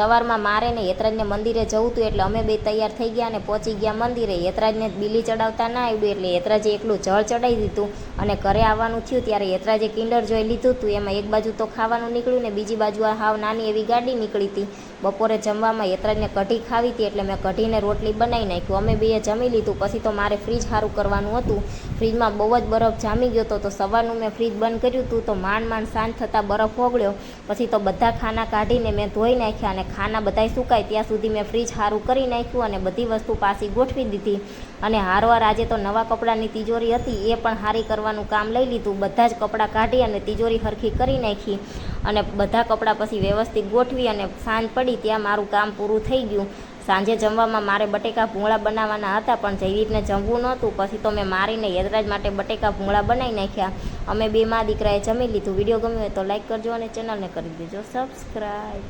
સવારમાં મારે ને યતરાજને મંદિરે જવું હતું એટલે અમે બે તૈયાર થઈ ગયા અને પહોંચી ગયા મંદિરે. યતરાજને બીલી ચડાવતા ના આવડ્યું એટલે યતરાજે એકલું જળ ચડાવી દીધું અને ઘરે આવવાનું થયું ત્યારે યતરાજે કિંડર જોઈ લીધું હતું. એમાં એક બાજુ તો ખાવાનું નીકળ્યું ને બીજી બાજુ આ હાવ નાની એવી ગાડી નીકળી હતી. બપોરે જમવામાં યતરાજને કઢી ખાવી હતી એટલે મેં કઢીને રોટલી બનાવી નાખ્યું અમે બેએ જમી લીધું. પછી તો મારે ફ્રીજ સારું કરવાનું હતું. ફ્રીજમાં બહુ જ બરફ જામી ગયો હતો. તો સવારનું મેં ફ્રીજ બંધ કર્યું હતું. તો માંડ માંડ શાંત થતાં બરફ ઓગળ્યો. પછી તો બધા ખાના કાઢીને મેં ધોઈ નાખ્યા અને ખાના બધાય સુકાય ત્યાં સુધી મેં ફ્રીજ સારું કરી નાખ્યું અને બધી વસ્તુ પાછી ગોઠવી દીધી. અને હારવાર આજે તો નવા કપડાની તિજોરી હતી, એ પણ હારી કરવાનું કામ લઈ લીધું. બધા જ કપડાં કાઢી અને તિજોરી હરખી કરી નાખી. અને બધા કપડાં પછી વ્યવસ્થિત ગોઠવી અને સાંજ પડી ત્યાં મારું કામ પૂરું થઈ ગયું. સાંજે જમવામાં મારે બટેકા ભૂંગળા બનાવવાના હતા, પણ જયદીપને જમવું નહોતું. પછી તો મેં મારીને યદરાજ માટે બટેકા ભૂંગળા બનાવી નાખ્યા. અમે બે મા દીકરાએ જમી લીધું. વીડિયો ગમ્યો હોય તો લાઇક કરજો અને ચેનલને કરી દેજો. સબસ્ક્રાઈબ